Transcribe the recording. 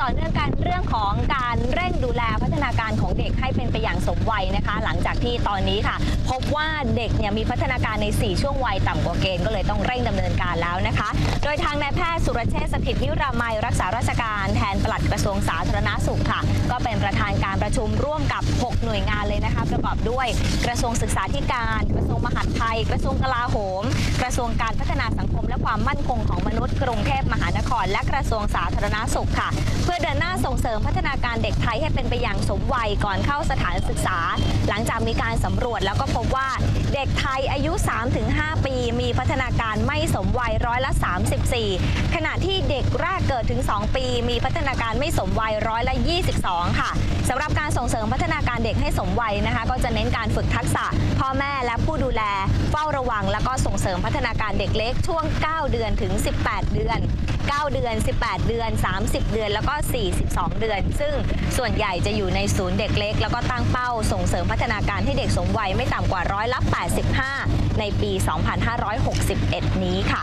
ต่อเนื่องกันเรื่องของการเร่งดูแลพัฒนาการของเด็กให้เป็นไปอย่างสมวัยนะคะ หลังจากที่ตอนนี้ค่ะ พบว่าเด็กเนี่ยมีพัฒนาการใน 4 ช่วงวัยต่ำกว่าเกณฑ์ก็เลยต้องเร่งดำเนินการแล้วนะคะ โดยทางนายแพทย์สุรเชษฐ์สถิตนิรามัยรักษาราชการแทนปลัดกระทรวงสาธารณสุขค่ะ ก็เป็นประธานการประชุมร่วมกับ 6 หน่วยงานเลยนะคะ ประกอบด้วยกระทรวงศึกษาธิการกระทรวงมหา กระทรวงกลาโหม กระทรวงการพัฒนาสังคม และความมั่นคงของมนุษย์กรุงเทพมหานคร และกระทรวงสาธารณสุขค่ะ เพื่อเดินหน้าส่งเสริมพัฒนาการเด็กไทยให้เป็นไปอย่างสมวัยก่อนเข้าสถานศึกษาหลังจากมีการสำรวจแล้วก็พบว่าเด็กไทยอายุ 3-5 ปี มีพัฒนาการไม่สมวัยร้อยละ 34 ขณะที่เด็กแรกเกิดถึง 2 ปี มีพัฒนาการไม่สมวัยร้อยละ 22 ค่ะสำหรับการส่งเสริมพัฒนาการเด็กให้สมวัยนะคะ ก็จะเน้นการฝึกทักษะ พ่อแม่และผู้ดูแล เฝ้าระวัง แล้วก็ส่งเสริมพัฒนาการเด็กเล็กช่วง 9 เดือนถึง 18 เดือน 9 เดือน 18 เดือน 30 เดือน แล้วก็ 42 เดือน ซึ่งส่วนใหญ่จะอยู่ในศูนย์เด็กเล็ก แล้วก็ตั้งเป้าส่งเสริมพัฒนาการให้เด็กสมวัยไม่ต่ำกว่าร้อยละ85 ในปี 2561 นี้ค่ะ